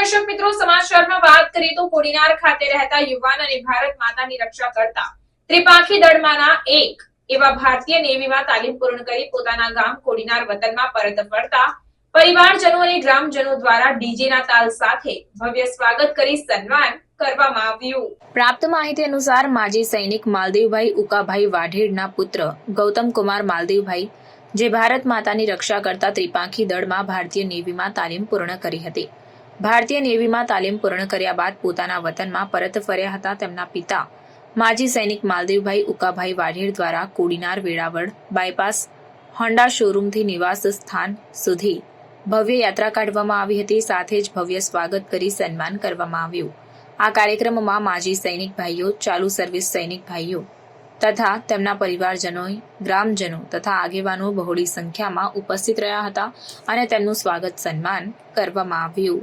દર્શક મિત્રો સમાચારમાં વાત કરીએ તો કોડીનાર ખાતે રહેતા યુવાન અને ભારત માતાની રક્ષા કરતા ત્રિપાખી દળમાંના એક એવા ભારતીય નેવીમાં તાલીમ પૂર્ણ કરી પોતાના ગામ કોડીનાર વતનમાં પરત ફરતા પરિવારજનો અને ગ્રામજનો દ્વારા ડીજેના તાલ સાથે ભવ્ય સ્વાગત કરી સન્માન પ્રાપ્ત માહિતી અનુસાર, માજી સૈનિક માલદેવભાઈ ઉકાભાઈ વાઢેડના પુત્ર ગૌતમ કુમાર માલદેવભાઈ, જે ભારત માતાની રક્ષા કરતા ત્રિપાંખી દળમાં ભારતીય નેવીમાં તાલીમ પૂર્ણ કરી હતી. ભારતીય નેવીમાં તાલીમ પૂર્ણ કર્યા બાદ પોતાના વતનમાં પરત ફર્યા હતા તેમના પિતા. માજી સૈનિક માલદેવભાઈ ઉકાભાઈ વાઢેર દ્વારા કોડીનાર વેળાવળ બાયપાસ હોન્ડા શોરૂમથી નિવાસ સ્થાન સુધી ભવ્ય યાત્રા કાઢવામાં આવી હતી. સાથે જ ભવ્ય સ્વાગત કરી સન્માન કરવામાં આવ્યું. આ કાર્યક્રમમાં માજી સૈનિક ભાઈઓ, ચાલુ સર્વિસ સૈનિક ભાઈઓ તથા તેમના પરિવારજનોએ, ગ્રામજનો તથા આગેવાનો બહોળી સંખ્યામાં ઉપસ્થિત રહ્યા હતા અને તેમનું સ્વાગત સન્માન કરવામાં આવ્યું.